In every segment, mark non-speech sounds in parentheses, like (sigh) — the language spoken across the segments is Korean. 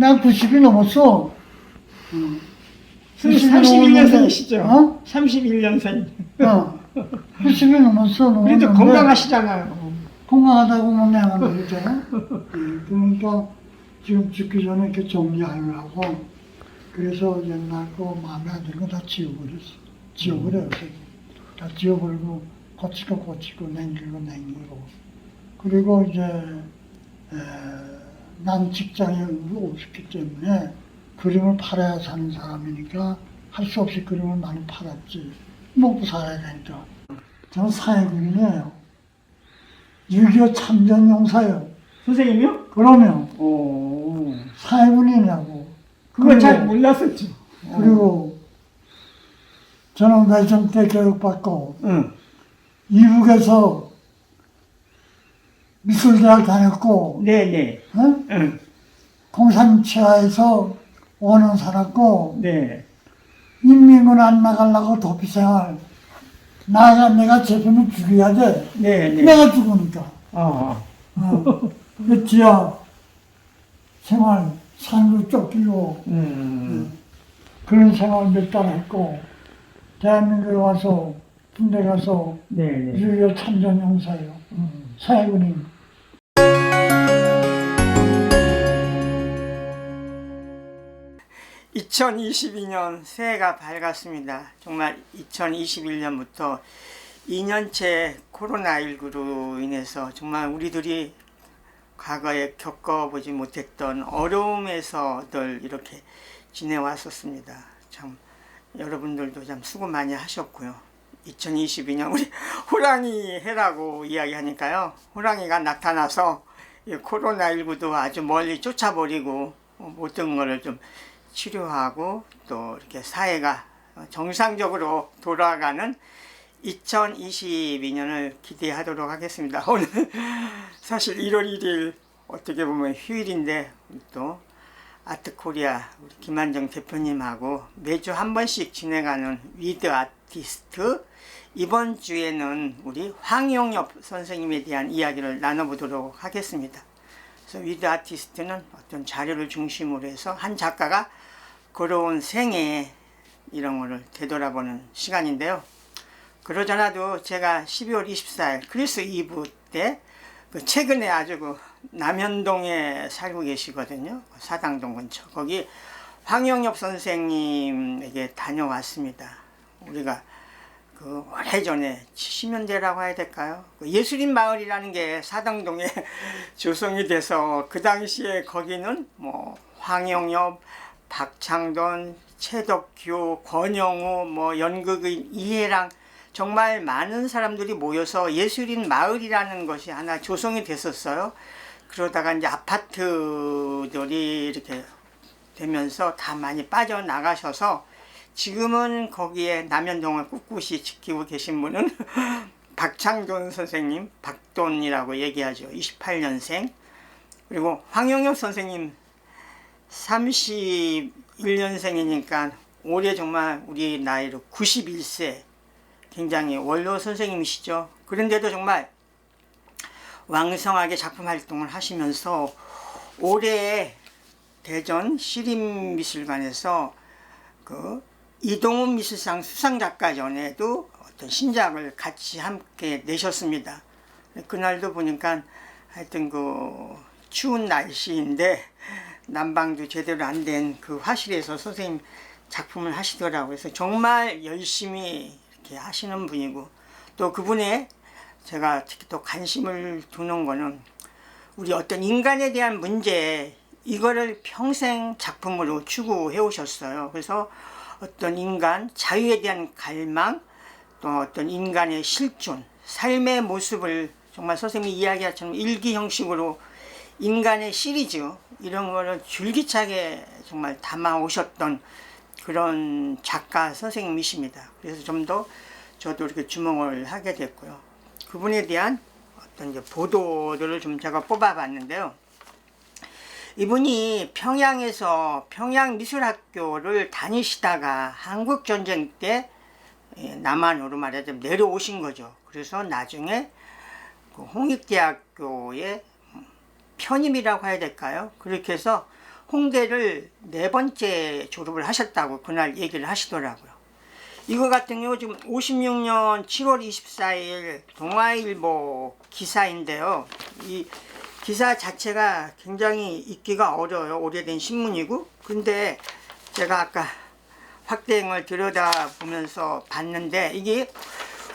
나 90이 넘었어. 응. 31년생이시죠? 어? 31년생. 어. 90이 넘었어. 넘었는데 건강하시잖아요. 건강하다고 뭐 내가 그러잖아. 응, 그러니까 지금 죽기 전에 이렇게 정리하려고 그래서 옛날 거 마음에 안 드는 거 다 지워버렸어. 지워버려요. 다 지워버리고 고치고 고치고 냉기고 냉기고 그리고 이제 에, 난 직장에 없었기 때문에 그림을 팔아야 사는 사람이니까 할 수 없이 그림을 많이 팔았지. 먹고 살아야 되니까. 저는 사회군이에요. 6.25 참전 용사요. 선생님이요? 그러면 오. 사회군이냐고. 그거 잘 몰랐었죠. 그리고 저는 외정 때 교육받고 응. 이북에서 미술대학 다녔고 네네. 어? 응. 공산치하에서 5년 살았고 네. 인민군 안 나가려고 도피생활 나가 내가 제품을 죽여야 돼 네네. 내가 죽으니까 아. 어. 그 지하 생활 산으로 쫓기고 음. 그런 생활 몇 달 했고 대한민국에 와서 군대 가서 네네. 6.25 참전 용사예요 음. 사회군인 2022년 새해가 밝았습니다. 정말 2021년부터 2년째 코로나19로 인해서 정말 우리들이 과거에 겪어보지 못했던 어려움에서들 이렇게 지내왔었습니다. 참 여러분들도 참 수고 많이 하셨고요. 2022년 우리 호랑이 해라고 이야기하니까요. 호랑이가 나타나서 이 코로나19도 아주 멀리 쫓아버리고 어, 모든 것을 좀 치료하고 또 이렇게 사회가 정상적으로 돌아가는 2022년을 기대하도록 하겠습니다. (laughs) 오늘 사실 1월 1일 어떻게 보면 휴일인데 또 아트코리아 우리 김한정 대표님하고 매주 한 번씩 진행하는 위드 아티스트 이번 주에는 우리 황용엽 선생님에 대한 이야기를 나눠보도록 하겠습니다. 그래서 위드 아티스트는 어떤 자료를 중심으로 해서 한 작가가 걸어온 생애 이런 거를 되돌아보는 시간인데요. 그러잖아도 제가 12월 24일 크리스 이브 때 그 최근에 아주 그 남현동에 살고 계시거든요. 사당동 근처. 거기 황영엽 선생님에게 다녀왔습니다. 우리가 그 오래전에 70년대라고 해야 될까요? 그 예술인 마을이라는 게 사당동에 (laughs) 조성이 돼서 그 당시에 거기는 뭐 황영엽, 박창돈, 최덕규, 권영우, 뭐 연극의 이해랑 정말 많은 사람들이 모여서 예술인 마을이라는 것이 하나 조성이 됐었어요. 그러다가 이제 아파트들이 이렇게 되면서 다 많이 빠져나가셔서 지금은 거기에 남현동을 꿋꿋이 지키고 계신 분은 (laughs) 박창돈 선생님, 박돈이라고 얘기하죠. 28년생. 그리고 황영엽 선생님 31년생이니까 올해 정말 우리 나이로 91세 굉장히 원로 선생님이시죠. 그런데도 정말 왕성하게 작품 활동을 하시면서 올해 대전 시립미술관에서 그 이동훈 미술상 수상작가전에도 어떤 신작을 같이 함께 내셨습니다. 그날도 보니까 하여튼 그 추운 날씨인데 난방도 제대로 안 된 그 화실에서 선생님 작품을 하시더라고요. 그래서 정말 열심히 이렇게 하시는 분이고 또 그분의 제가 특히 또 관심을 두는 거는 우리 어떤 인간에 대한 문제 이거를 평생 작품으로 추구해 오셨어요. 그래서 어떤 인간 자유에 대한 갈망 또 어떤 인간의 실존 삶의 모습을 정말 선생님이 이야기하처럼 일기 형식으로 인간의 시리즈 이런 거를 줄기차게 정말 담아 오셨던 그런 작가 선생님이십니다. 그래서 좀 더 저도 이렇게 주목을 하게 됐고요. 그분에 대한 어떤 보도들을 좀 제가 뽑아봤는데요. 이분이 평양에서 평양미술학교를 다니시다가 한국전쟁 때 예, 남한으로 말하자면 내려오신 거죠. 그래서 나중에 그 홍익대학교에 편입이라고 해야 될까요? 그렇게 해서 홍대를 네 번째 졸업을 하셨다고 그날 얘기를 하시더라고요. 이거 같은 경우 지금 56년 7월 24일 동아일보 기사인데요. 이 기사 자체가 굉장히 읽기가 어려워요. 오래된 신문이고. 근데 제가 아까 확대행을 들여다보면서 봤는데 이게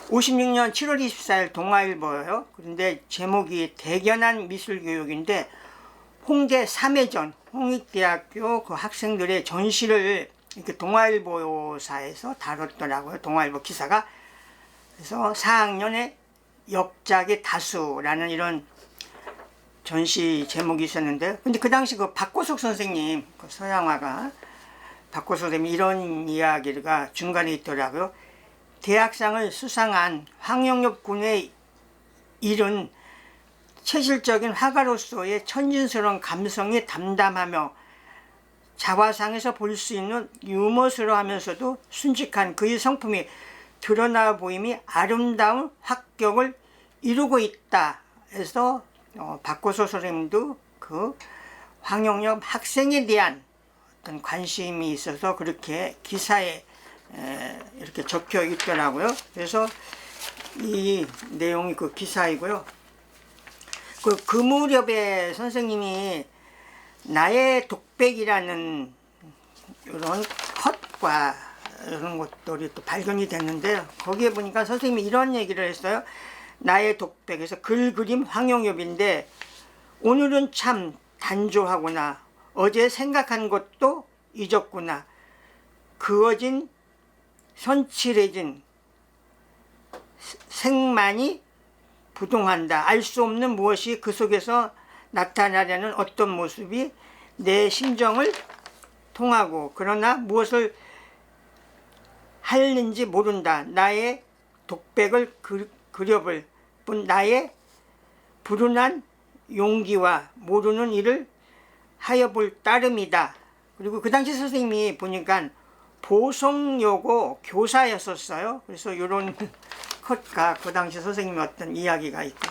56년 7월 24일 동아일보예요. 그런데 제목이 대견한 미술교육인데 홍대 3회전 홍익대학교 그 학생들의 전시를 이렇게 동아일보사에서 다뤘더라고요. 동아일보 기사가. 그래서 4학년의 역작의 다수라는 이런 전시 제목이 있었는데 근데 그 당시 그 박고석 선생님 그 서양화가 박고석 선생님이 이런 이야기가 중간에 있더라고요. 대학상을 수상한 황영엽 군의 일은 체질적인 화가로서의 천진스러운 감성이 담담하며 자화상에서 볼 수 있는 유머스러하면서도 순직한 그의 성품이 드러나 보임이 아름다운 합격을 이루고 있다. 해서 어, 박고서 선생님도 그 황영엽 학생에 대한 어떤 관심이 있어서 그렇게 기사에 에, 이렇게 적혀 있더라고요. 그래서 이 내용이 그 기사이고요. 그, 그 무렵에 선생님이 나의 독백이라는 이런 컷과 이런 것들이 또 발견이 됐는데요. 거기에 보니까 선생님이 이런 얘기를 했어요. 나의 독백에서 글 그림 황영엽인데 오늘은 참 단조하구나. 어제 생각한 것도 잊었구나. 그어진 선칠해진 생만이 부동한다. 알 수 없는 무엇이 그 속에서 나타나려는 어떤 모습이 내 심정을 통하고 그러나 무엇을 하는지 모른다. 나의 독백을 그, 그려볼 뿐 나의 불운한 용기와 모르는 일을 하여 볼 따름이다. 그리고 그 당시 선생님이 보니까 보성여고 교사였었어요. 그래서 이런 컷과 (laughs) 그 당시 선생님의 어떤 이야기가 있고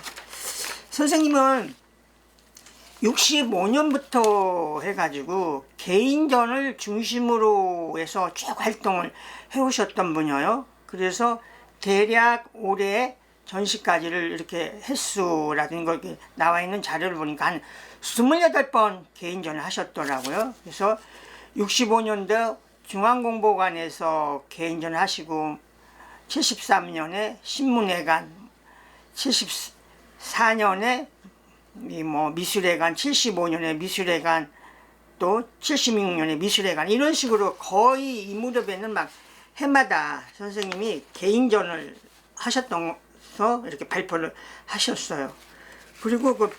선생님은 65년부터 해가지고 개인전을 중심으로 해서 쭉 활동을 해오셨던 분이에요. 그래서 대략 올해 전시까지를 이렇게 횟수라든가 이렇게 나와 있는 자료를 보니까 한 28번 개인전을 하셨더라고요. 그래서 65년도 중앙공보관에서 개인전을 하시고 73년에 신문회관, 74년에 이뭐 미술회관, 75년에 미술회관, 또 76년에 미술회관 이런 식으로 거의 이 무렵에는 막 해마다 선생님이 개인전을 하셨던 서 이렇게 발표를 하셨어요. 그리고 그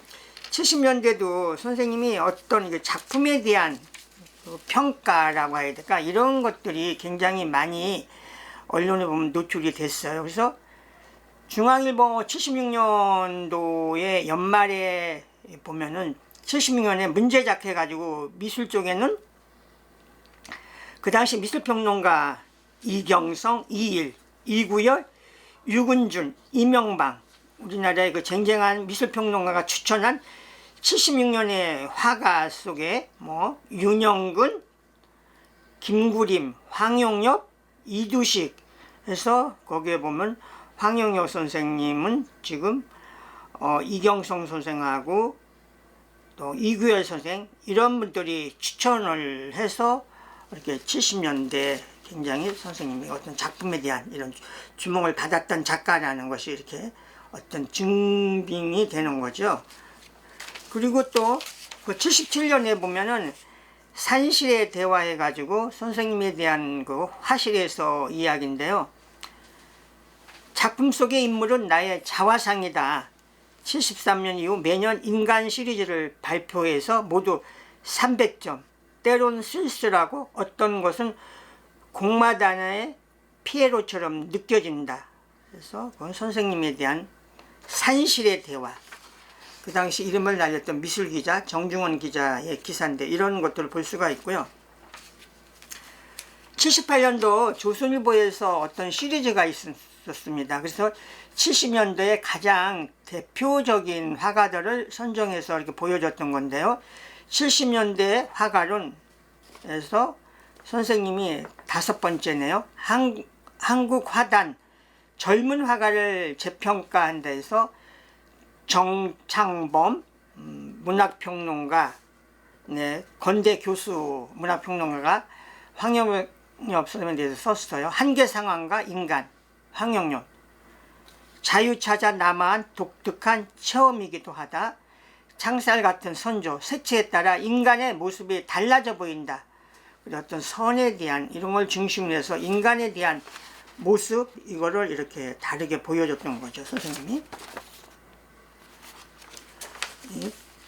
70년대도 선생님이 어떤 작품에 대한 그 평가라고 해야 될까 이런 것들이 굉장히 많이 언론에 보면 노출이 됐어요. 그래서 중앙일보 76년도에 연말에 보면은 76년에 문제작 해가지고 미술 쪽에는 그 당시 미술평론가 이경성, 이일, 이구열, 유근준, 이명방 우리나라의 그 쟁쟁한 미술평론가가 추천한 76년의 화가 속에 뭐 윤영근, 김구림, 황용엽, 이두식 해서 거기에 보면 황영엽 선생님은 지금 어, 이경성 선생하고 또 이규열 선생 이런 분들이 추천을 해서 이렇게 70년대 굉장히 선생님이 어떤 작품에 대한 이런 주목을 받았던 작가라는 것이 이렇게 어떤 증빙이 되는 거죠. 그리고 또 그 77년에 보면은 산실에 대화해 가지고 선생님에 대한 그 화실에서 이야기인데요. 작품 속의 인물은 나의 자화상이다. 73년 이후 매년 인간 시리즈를 발표해서 모두 300점. 때론 쓸쓸하고 어떤 것은 공마단의 피에로처럼 느껴진다. 그래서 그건 선생님에 대한 산실의 대화. 그 당시 이름을 날렸던 미술 기자 정중원 기자의 기사인데 이런 것들을 볼 수가 있고요. 78년도 조선일보에서 어떤 시리즈가 있었습니다. 그래서 70년도에 가장 대표적인 화가들을 선정해서 이렇게 보여줬던 건데요. 70년대 화가론에서 선생님이 다섯 번째네요. 한, 한국 화단 젊은 화가를 재평가한 데서 정창범 음, 문학평론가, 네, 건대 교수 문학평론가가 황영엽 선생님에 대해서 썼어요. 한계 상황과 인간, 황영엽. 자유 찾아 남아한 독특한 체험이기도 하다. 창살 같은 선조, 색채에 따라 인간의 모습이 달라져 보인다. 어떤 선에 대한 이런 걸 중심으로 해서 인간에 대한 모습 이거를 이렇게 다르게 보여줬던 거죠 선생님이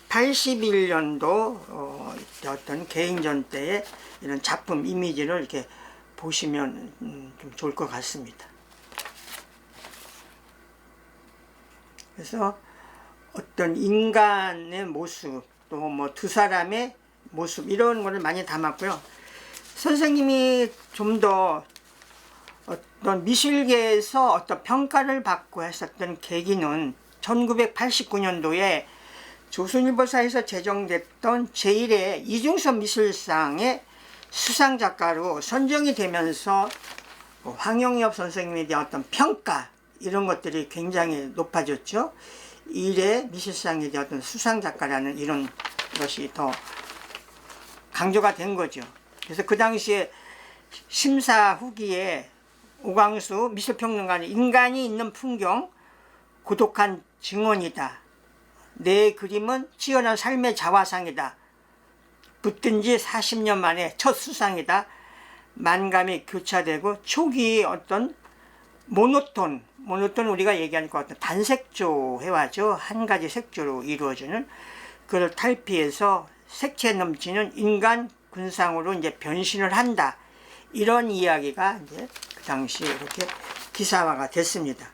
81년도 어, 어떤 개인전 때의 이런 작품 이미지를 이렇게 보시면 음, 좀 좋을 것 같습니다. 그래서 어떤 인간의 모습 또 뭐 두 사람의 모습 이런 거를 많이 담았고요. 선생님이 좀 더 어떤 미술계에서 어떤 평가를 받고 했었던 계기는 1989년도에 조선일보사에서 제정됐던 제1회 이중섭 미술상의 수상작가로 선정이 되면서 뭐 황영엽 선생님에 대한 어떤 평가 이런 것들이 굉장히 높아졌죠. 1회 미술상에 대한 어떤 수상작가라는 이런 것이 더 강조가 된 거죠. 그래서 그 당시에 심사 후기에 오광수 미술평론가는 인간이 있는 풍경 고독한 증언이다. 내 그림은 치열한 삶의 자화상이다. 붙든 지 40년 만에 첫 수상이다. 만감이 교차되고 초기 어떤 모노톤, 모노톤 우리가 얘기하는 것 같은 단색조 해와죠. 한 가지 색조로 이루어지는 그걸 탈피해서 색채 넘치는 인간 군상으로 이제 변신을 한다. 이런 이야기가 이제 그 당시에 이렇게 기사화가 됐습니다.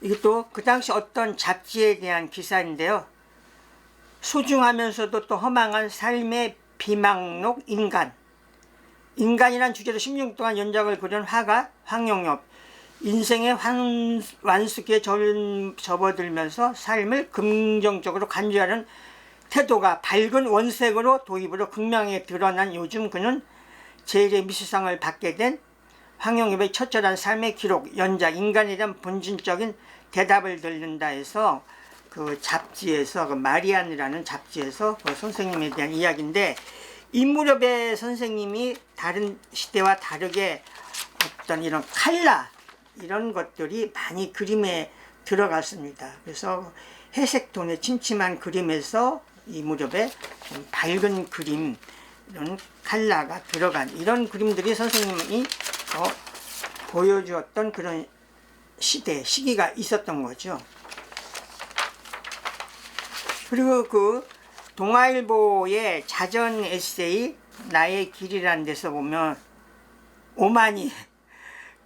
이것도 그 당시 어떤 잡지에 대한 기사인데요. 소중하면서도 또 허망한 삶의 비망록 인간. 인간이란 주제로 16년 동안 연작을 그린 화가 황영엽. 인생의 환, 완숙에 절, 접어들면서 삶을 긍정적으로 간주하는 태도가 밝은 원색으로 도입으로 극명하게 드러난 요즘 그는 제1의 미술상을 받게 된 황영엽의 처절한 삶의 기록, 연작, 인간에 대한 본질적인 대답을 듣는다 해서 그 잡지에서 그 마리안이라는 잡지에서 그 선생님에 대한 이야기인데 이 무렵의 선생님이 다른 시대와 다르게 어떤 이런 칼라 이런 것들이 많이 그림에 들어갔습니다. 그래서 회색 톤의 침침한 그림에서 이 무렵에 좀 밝은 그림 이런 칼라가 들어간 이런 그림들이 선생님이 어, 보여주었던 그런 시대 시기가 있었던 거죠. 그리고 그 동아일보의 자전 에세이 나의 길이라는 데서 보면 오만이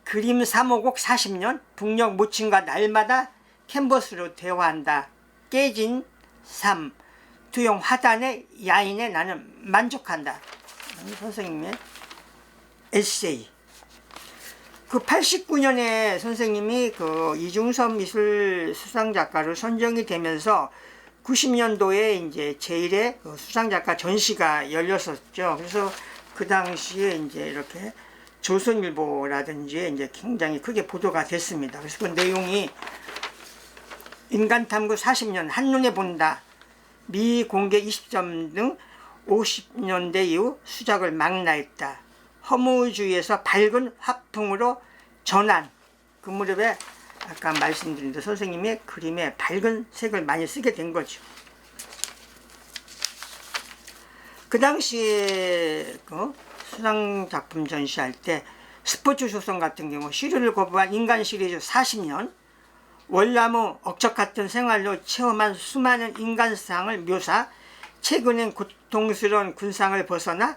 그림 3호곡 40년 북녘 모친과 날마다 캔버스로 대화한다 깨진 삶 두용 화단의 야인에 나는 만족한다 선생님의 에세이 그 89년에 선생님이 그 이중섭 미술 수상 작가로 선정이 되면서 90년도에 이제 제1회 그 수상 작가 전시가 열렸었죠. 그래서 그 당시에 이제 이렇게 조선일보라든지 이제 굉장히 크게 보도가 됐습니다. 그래서 그 내용이 인간 탐구 40년 한눈에 본다. 미공개 20점 등 50년대 이후 수작을 망라했다. 허무주의에서 밝은 화풍으로 전환. 그 무렵에 아까 말씀드린 대로 선생님의 그림에 밝은 색을 많이 쓰게 된 거죠. 그 당시에 그 수상 작품 전시할 때 스포츠 조선 같은 경우 시류를 거부한 인간 시리즈 40년 월나무 억척 같은 생활로 체험한 수많은 인간상을 묘사 최근엔 고통스러운 군상을 벗어나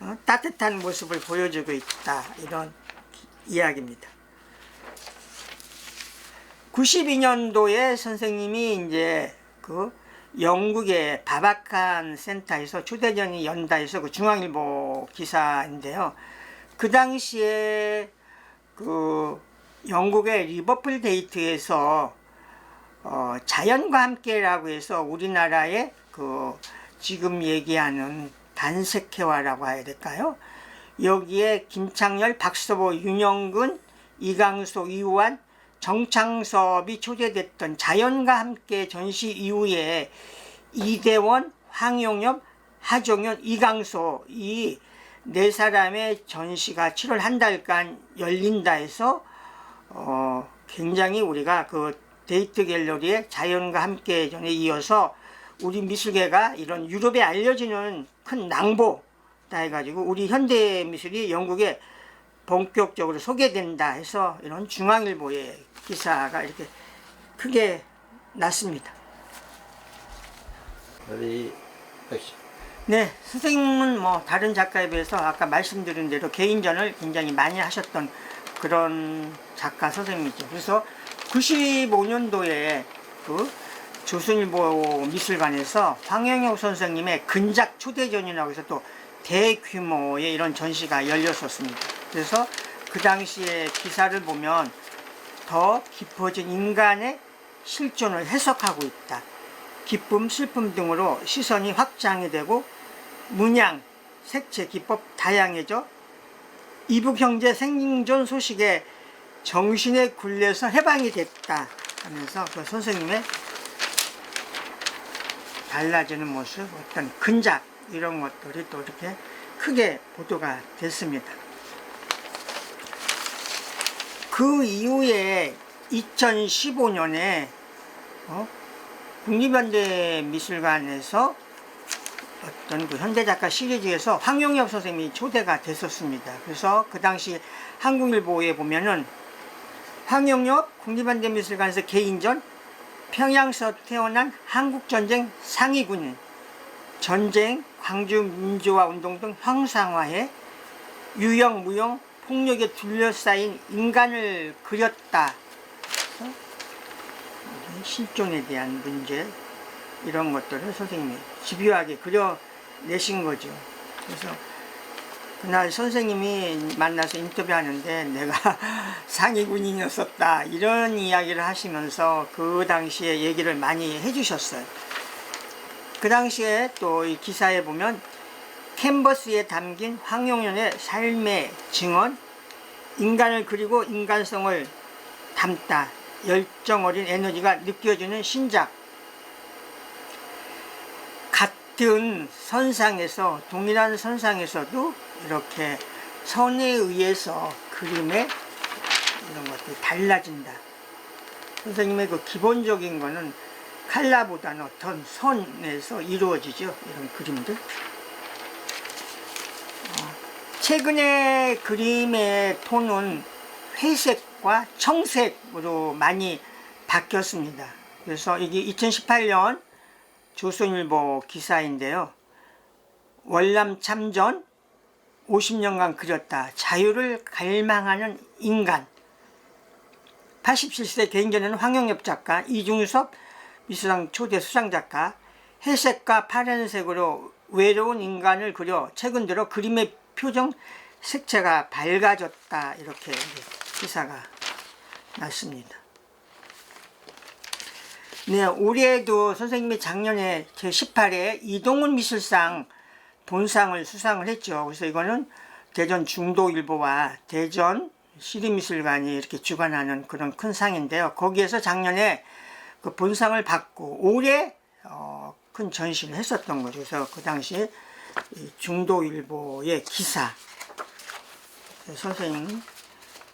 어, 따뜻한 모습을 보여주고 있다 이런 이야기입니다. 92년도에 선생님이 이제 그 영국의 바바칸 센터에서 초대전이 연다에서 그 중앙일보 기사인데요. 그 당시에 그 영국의 리버풀 데이트에서 어, 자연과 함께라고 해서 우리나라의 그 지금 얘기하는 단색회화라고 해야 될까요? 여기에 김창렬, 박서보, 윤영근, 이강소, 이우환, 정창섭이 초대됐던 자연과 함께 전시 이후에 이대원, 황용엽, 하종현, 이강소 이 네 사람의 전시가 7월 한 달간 열린다 해서 어, 굉장히 우리가 그 데이트 갤러리의 자연과 함께 전에 이어서 우리 미술계가 이런 유럽에 알려지는 큰 낭보 다 해가지고 우리 현대 미술이 영국에 본격적으로 소개된다 해서 이런 중앙일보의 기사가 이렇게 크게 났습니다. Action. 네, 선생님은 뭐 다른 작가에 비해서 아까 말씀드린 대로 개인전을 굉장히 많이 하셨던 그런 작가 선생님이죠. 그래서 95년도에 그 조선일보 미술관에서 황영혁 선생님의 근작 초대전이라고 해서 또 대규모의 이런 전시가 열렸었습니다. 그래서 그 당시에 기사를 보면 더 깊어진 인간의 실존을 해석하고 있다. 기쁨, 슬픔 등으로 시선이 확장이 되고 문양, 색채, 기법 다양해져 이북 형제 생존 소식에 정신의 굴레에서 해방이 됐다 하면서 그 선생님의 달라지는 모습, 어떤 근작 이런 것들이 또 이렇게 크게 보도가 됐습니다. 그 이후에 2015년에 어? 국립현대미술관에서 어떤 그 현대작가 시리즈에서 황용엽 선생님이 초대가 됐었습니다. 그래서 그 당시 한국일보에 보면은 황용엽 국립현대미술관에서 개인전 평양서 태어난 한국전쟁 상위군인 전쟁, 광주 민주화 운동 등 형상화해 유형, 무형, 폭력에 둘러싸인 인간을 그렸다. 실존에 대한 문제 이런 것들을 선생님이 집요하게 그려내신 거죠. 그래서 그날 선생님이 만나서 인터뷰하는데 내가 (laughs) 상위군인이었었다 이런 이야기를 하시면서 그 당시에 얘기를 많이 해주셨어요. 그 당시에 또 이 기사에 보면 캔버스에 담긴 황용연의 삶의 증언, 인간을 그리고 인간성을 담다 열정 어린 에너지가 느껴지는 신작 같은 선상에서 동일한 선상에서도 이렇게 선에 의해서 그림의 이런 것들이 달라진다. 선생님의 그 기본적인 거는 칼라보다는 어떤 선에서 이루어지죠. 이런 그림들. 어, 최근에 그림의 톤은 회색과 청색으로 많이 바뀌었습니다. 그래서 이게 2018년 조선일보 기사인데요. 월남 참전 50년간 그렸다. 자유를 갈망하는 인간. 87세 개인전에는 황영엽 작가, 이중섭 미술상 초대 수상 작가, 회색과 파란색으로 외로운 인간을 그려 최근 들어 그림의 표정 색채가 밝아졌다. 이렇게 기사가 났습니다. 네, 올해도 선생님이 작년에 제18회 이동훈 미술상 본상을 수상을 했죠. 그래서 이거는 대전 중도일보와 대전 시립미술관이 이렇게 주관하는 그런 큰 상인데요. 거기에서 작년에 그 본상을 받고 올해 어, 큰 전시를 했었던 거죠. 그래서 그 당시 이 중도일보의 기사 선생님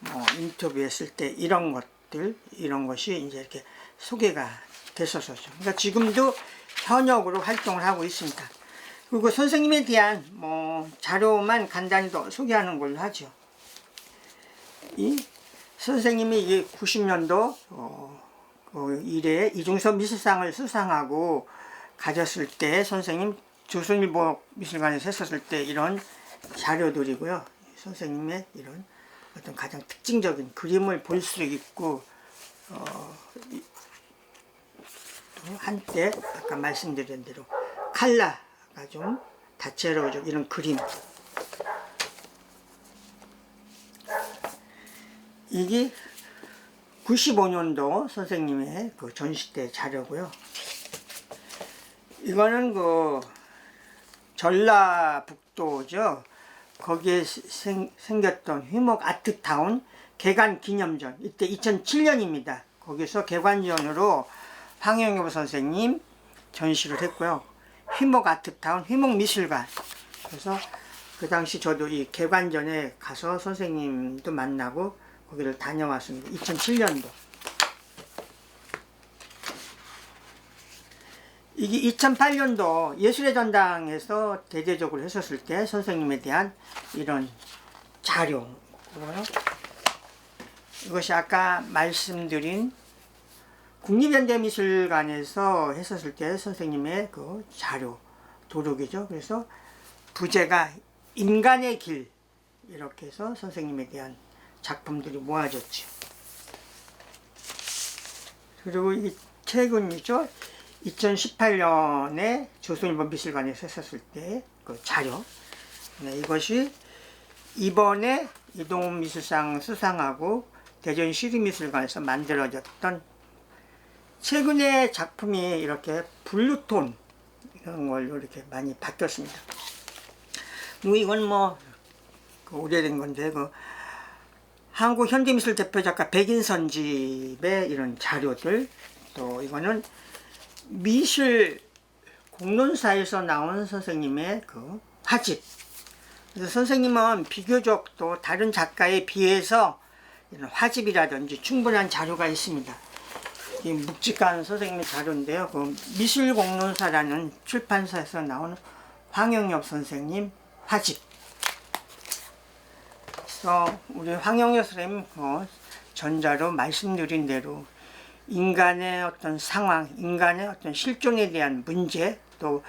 뭐 인터뷰했을 때 이런 것들 이런 것이 이제 이렇게 소개가 됐었었죠. 그러니까 지금도 현역으로 활동을 하고 있습니다. 그리고 선생님에 대한 뭐 자료만 간단히 더 소개하는 걸로 하죠. 이 선생님이 이게 90년도 어, 그 이래 이중섭 미술상을 수상하고 가졌을 때 선생님 조선일보 미술관에서 했었을 때 이런 자료들이고요. 선생님의 이런 어떤 가장 특징적인 그림을 볼 수 있고 어, 한때 아까 말씀드린 대로 칼라가 좀 다채로워져 이런 그림 이게 95년도 선생님의 그 전시 때 자료고요. 이거는 그 전라북도죠. 거기에 생, 생겼던 휘목 아트타운 개관 기념전. 이때 2007년입니다. 거기서 개관전으로 황영엽 선생님 전시를 했고요. 휘목 아트타운 휘목 미술관. 그래서 그 당시 저도 이 개관전에 가서 선생님도 만나고 거기를 다녀왔습니다. 2007년도. 이게 2008년도 예술의 전당에서 대대적으로 했었을 때 선생님에 대한 이런 자료고요. 이것이 아까 말씀드린 국립현대미술관에서 했었을 때 선생님의 그 자료 도록이죠. 그래서 부제가 인간의 길 이렇게 해서 선생님에 대한 작품들이 모아졌죠. 그리고 이 책은이죠. 2018년에 조선일보 미술관에서 했었을 때 그 자료. 네, 이것이 이번에 이동훈 미술상 수상하고 대전 시립미술관에서 만들어졌던 최근에 작품이 이렇게 블루톤 이런 걸로 이렇게 많이 바뀌었습니다. 뭐 이건 뭐 그 오래된 건데 그 한국 현대미술 대표 작가 백인선 집의 이런 자료들 또 이거는 미술 공론사에서 나온 선생님의 그 화집. 그래서 선생님은 비교적 또 다른 작가에 비해서 이런 화집이라든지 충분한 자료가 있습니다. 이 묵직한 선생님의 자료인데요. 그 미술공론사라는 출판사에서 나온 황영엽 선생님 화집. 그래서 우리 황영엽 선생님 그 전자로 말씀드린 대로 인간의 어떤 상황, 인간의 어떤 실존에 대한 문제, 또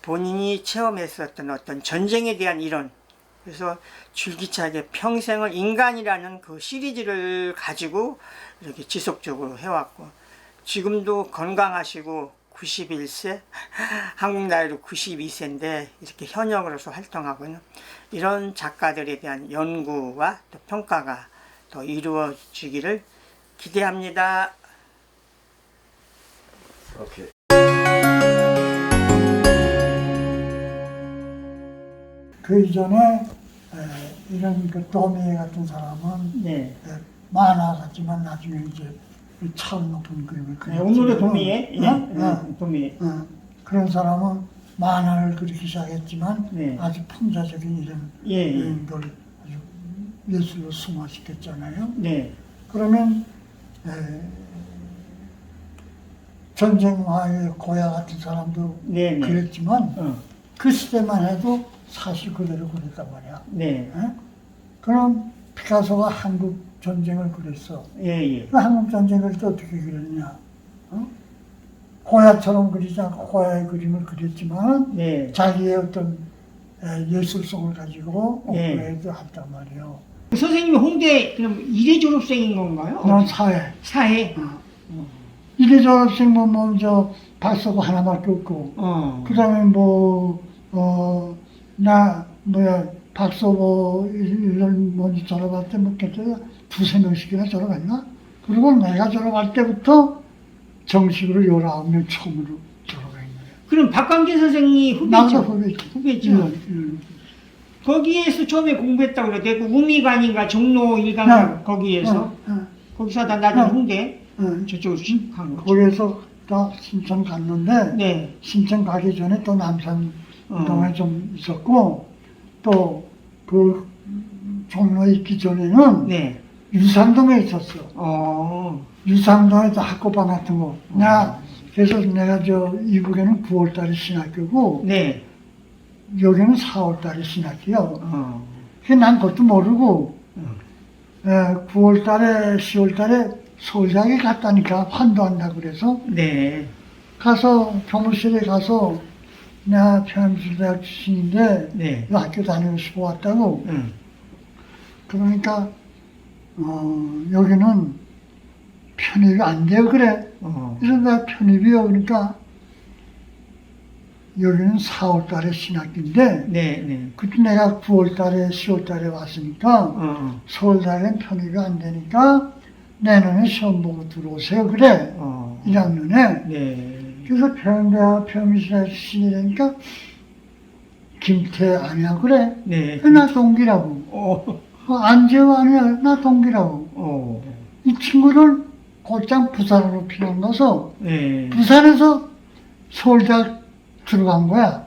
본인이 체험했었던 어떤 전쟁에 대한 이론. 그래서 줄기차게 평생을 인간이라는 그 시리즈를 가지고 이렇게 지속적으로 해왔고, 지금도 건강하시고 91세, 한국 나이로 92세인데 이렇게 현역으로서 활동하고 있는 이런 작가들에 대한 연구와 또 평가가 더 이루어지기를 기대합니다. 오케이. 그 이전에 에, 이런 그 도미에 같은 사람은 네. 에, 만화 같지만 나중에 이제 높은 그림을 네, 그렸죠. 오늘의 도미에 예. 어? 네, 어. 도미에 어, 그런 사람은 만화를 그리기 시작했지만 네. 아주 풍자적인 이런 예, 예. 걸 아주 예술로 승화시켰잖아요. 네. 그러면 에, 전쟁화의 고야 같은 사람도 네, 네. 그랬지만 어. 그 시대만 해도 사실 그대로 그랬단 말이야. 네. 에? 그럼 피카소가 한국 전쟁을 그렸어. 예, 예. 그 한국 전쟁을 또 어떻게 그렸냐? 어? 고야처럼 그리지 않고 고야의 그림을 그렸지만 네. 자기의 어떤 에, 예술성을 가지고 예. 오프레이드 했단 말이에요. 선생님이 홍대 그럼 이대 졸업생인 건가요? 난 사회. 사회. 이래 졸업생 뭐 먼저 박사고 하나밖에 없고 어. 그 다음에 뭐, 어, 나, 뭐야, 박사고 이런 먼저 졸업할 때 뭐, 그때 두세 명씩이나 졸업했나? 그리고 내가 졸업할 때부터 정식으로 19명 처음으로 졸업한 거예요. 그럼 박광진 선생님 나보다 후배죠? 후배지. 후배죠. 응, 응. 거기에서 처음에 공부했다고 그래. 대구 우미관인가 종로 일강 네. 거기에서 어, 어, 거기서 다 나중에 네. 홍대 어. 저쪽으로 쭉간 거죠. 거기에서 다 신천 갔는데, 네. 신천 가기 전에 또 남산 어. 동에 좀 있었고, 또 그 종로에 있기 전에는 네. 유산동에 있었어. 어. 유상동에도 학고방 같은 거. 나 그래서 내가 저 이북에는 9월달에 신학교고 네. 여기는 4월달에 신학교요. 어. 그난 그것도 모르고 어. 에, 9월달에 10월달에 서울대학에 갔다니까 환도한다 그래서 네. 가서 교무실에 가서 내가 평양미술대학 출신인데 네. 이 학교 다니고 싶어 왔다고 응. 그러니까 어, 여기는 편입이 안 돼요 그래. 어. 그래서 내가 편입이요. 그러니까 여기는 4월 달에 신학기인데 네, 네. 그때 내가 9월 달에 10월 달에 왔으니까 어. 서울대학엔 편입이 안 되니까 내년에 시험 보고 들어오세요. 그래. 어. 1학년에. 네. 그래서 평대와 평시라 시니까 김태 아니야 그래 네. 나 동기라고 어. 어, 안재호 아니야 나 동기라고 어. 이 친구를 곧장 부산으로 피난 가서 네. 부산에서 서울대학 들어간 거야